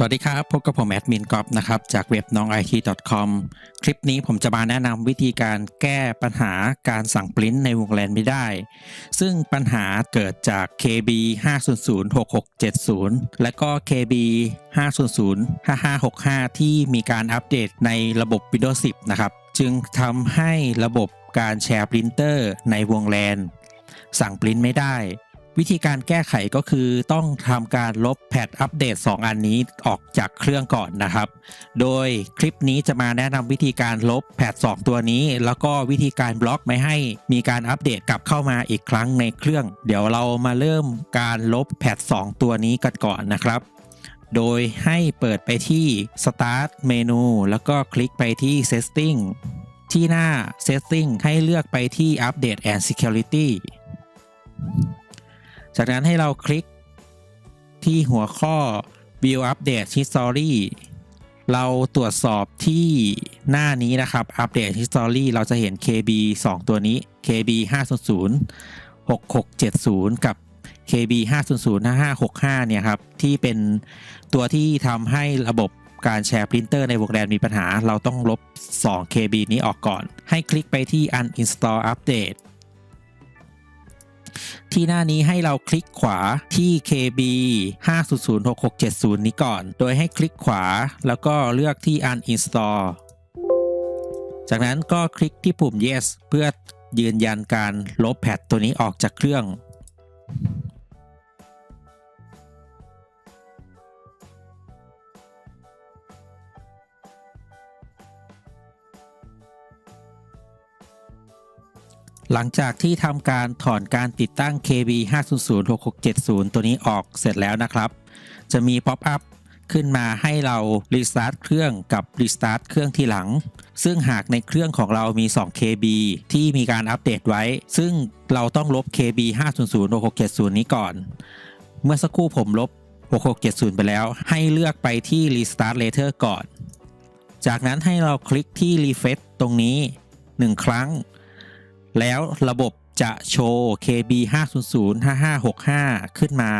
สวัสดีครับ พบกับผมแอดมินกอฟนะครับ จากเว็บน้อง it com คลิปนี้ผมจะมาแนะนำวิธีการแก้ปัญหาการสั่งปริ้นในวงแลนไม่ได้ ซึ่งปัญหาเกิดจาก KB 500 6670 และก็ KB 500 5565 ที่มีการอัปเดตในระบบ Windows 10 นะครับ จึงทำให้ระบบการแชร์ปรินเตอร์ในวงแลนสั่งปริ้นไม่ได้ วิธีการแก้ไขก็คือต้องทำการลบแพทอัปเดต 2 อันนี้ออกจากเครื่องก่อนนะครับ โดยคลิปนี้จะมาแนะนำวิธีการลบแพท2ตัวนี้ แล้วก็วิธีการบล็อกไม่ให้มีการอัปเดตกลับเข้ามาอีกครั้งในเครื่อง เดี๋ยวเรามาเริ่มการลบแพท2ตัวนี้กันก่อนนะครับโดยให้เปิดไปที่ Start เมนูแล้วก็คลิกไปที่ Setting ที่หน้า Setting ให้เลือกไปที่ Update and Security จากนั้นให้เราคลิกที่หัวข้อ View Update History เราตรวจสอบที่หน้านี้นะครับ Update History เราจะเห็น KB 2 ตัวนี้ KB 500 6670 กับ KB 500 5565 เนี่ยครับ ที่เป็นตัวที่ทำให้ระบบการแชร์ปรินเตอร์ในวงแดนมีปัญหา เราต้องลบ 2 KB นี้ออกก่อน ให้คลิกไปที่ Uninstall Update ที่หน้านี้ให้เราคลิกขวาที่ KB 5006670 นี้ก่อน โดยให้คลิกขวาแล้วก็เลือกที่ Uninstall จากนั้นก็คลิกที่ปุ่ม Yes เพื่อยืนยันการลบแพทตัวนี้ออกจากเครื่อง หลังจากที่ทำการถอนการติดตั้ง KB 500 6670 ตัวนี้ออกเสร็จแล้วนะครับ จะมีป๊อปอัพขึ้นมาให้เรารีสตาร์ทเครื่องกับรีสตาร์ทเครื่องที่หลัง ซึ่งหากในเครื่องของเรามี 2 KB ที่มีการอัปเดตไว้ ซึ่งเราต้องลบ KB 500 6670 นี้ก่อน เมื่อสักครู่ผมลบ 6670 ไปแล้ว ให้เลือกไปที่ Restart Later ก่อน จากนั้นให้เราคลิกที่ Refresh ตรงนี้ 1 ครั้ง แล้วระบบจะโชว์ KB 500 5565 ขึ้นมา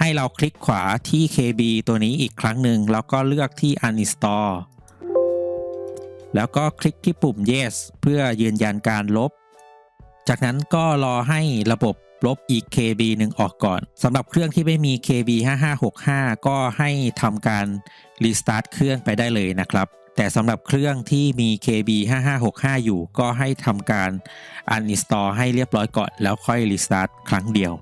ให้เราคลิกขวาที่ KB ตัวนี้อีกครั้งหนึ่ง แล้วก็เลือกที่ Uninstall แล้วก็คลิกที่ปุ่ม Yes เพื่อยืนยันการลบ จากนั้นก็รอให้ระบบลบอีก KB หนึ่งออกก่อนสำหรับเครื่องที่ไม่มี KB 5565 ก็ให้ทำการรีสตาร์ทเครื่องไปได้เลยนะครับ แต่สำหรับเครื่องที่มี KB 5565 อยู่ ก็ให้ทำการ uninstall ให้เรียบร้อยก่อน แล้วค่อยรีสตาร์ทครั้งเดียว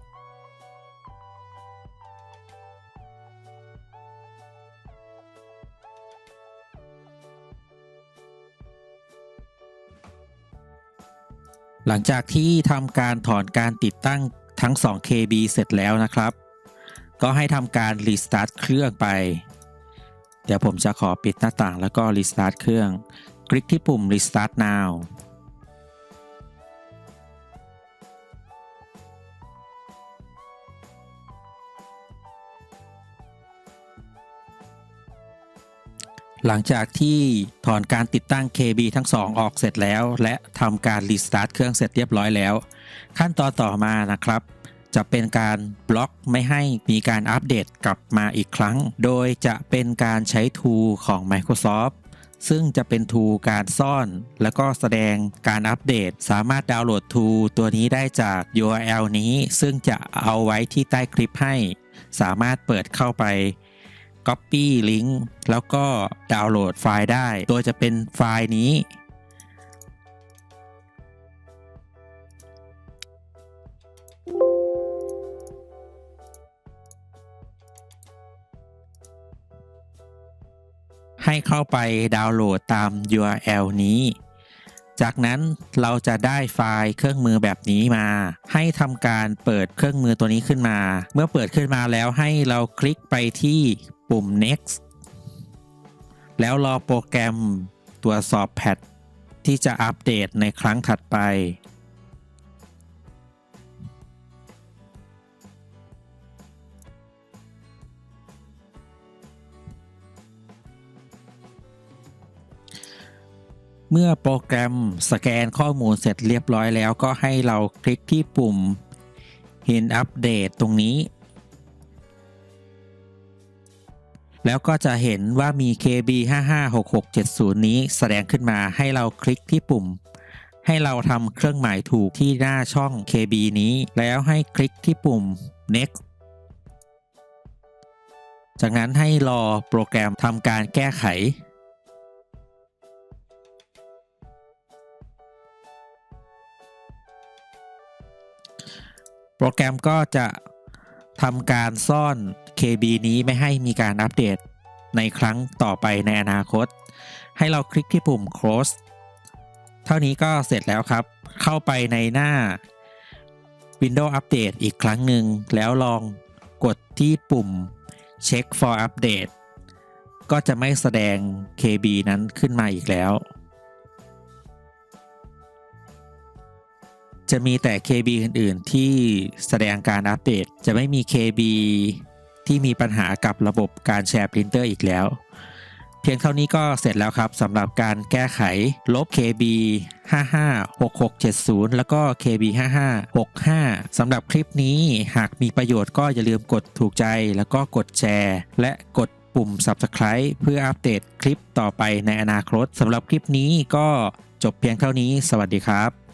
หลังจากที่ทำการถอนการติดตั้งทั้ง 2 KB เสร็จแล้วนะครับ ก็ให้ทำการรีสตาร์ทเครื่องไป ดี๋ยวผมจะขอปิดหน้าต่างแล้วก็รีสตาร์ทเครื่อง คลิกที่ปุ่ม Restart Now หลังจากที่ถอนการติดตั้ง KB ทั้ง 2 ออกเสร็จแล้ว และทำการรีสตาร์ทเครื่องเสร็จเรียบร้อยแล้ว ขั้นตอนต่อมานะครับ จะเป็นการบล็อกไม่ให้มีการอัปเดตกลับมาอีกครั้ง โดยจะเป็นการใช้ทูของ Microsoft ซึ่งจะเป็นทูการซ่อน แล้วก็แสดงการอัปเดต สามารถดาวน์โหลดทูตัวนี้ได้จาก URL นี้ ซึ่งจะเอาไว้ที่ใต้คลิปให้ สามารถเปิดเข้าไป Copy ลิงก์แล้วก็ดาวน์โหลดไฟล์ได้โดยจะเป็นไฟล์นี้ ให้เข้าไปดาวน์โหลดตาม URL นี้ จากนั้นเราจะได้ไฟล์เครื่องมือแบบนี้มา ให้ทำการเปิดเครื่องมือตัวนี้ขึ้นมา เมื่อเปิดขึ้นมาแล้วให้เราคลิกไปที่ปุ่ม next แล้วรอโปรแกรมตรวจสอบแพทที่จะอัปเดตในครั้งถัดไป เมื่อโปรแกรมสแกนข้อมูลเสร็จเรียบร้อยแล้ว ก็ให้เราคลิกที่ปุ่มเห็นอัปเดตตรงนี้ แล้วก็จะเห็นว่ามี KB 556670 นี้แสดงขึ้นมาให้เราคลิกที่ปุ่ม ให้เราทำเครื่องหมายถูกที่หน้าช่อง KB นี้ แล้วให้คลิกที่ปุ่ม next จากนั้นให้รอโปรแกรมทำการแก้ไข โปรแกรมก็จะทำการซ่อน KB นี้ไม่ให้มีการอัปเดตในครั้งต่อไปในอนาคต ให้เราคลิกที่ปุ่ม close เท่านี้ก็เสร็จแล้วครับ เข้าไปในหน้า Windows Update อีกครั้งหนึ่ง แล้วลองกดที่ปุ่ม Check for Update ก็จะไม่แสดง KB นั้นขึ้นมาอีกแล้ว จะมีแต่ KB อื่น ๆ ที่แสดงการอัปเดต จะไม่มี KB ที่มีปัญหากับระบบการแชร์ปรินเตอร์อีกแล้ว เพียงเท่านี้ก็เสร็จแล้วครับสำหรับการแก้ไขลบ KB 556670 แล้วก็ KB 5565สำหรับคลิปนี้หากมีประโยชน์ก็อย่าลืมกดถูกใจแล้วก็กดแชร์ และกดปุ่ม Subscribe เพื่ออัปเดตคลิปต่อไปในอนาคตสำหรับคลิปนี้ก็จบเพียงเท่านี้ สวัสดีครับ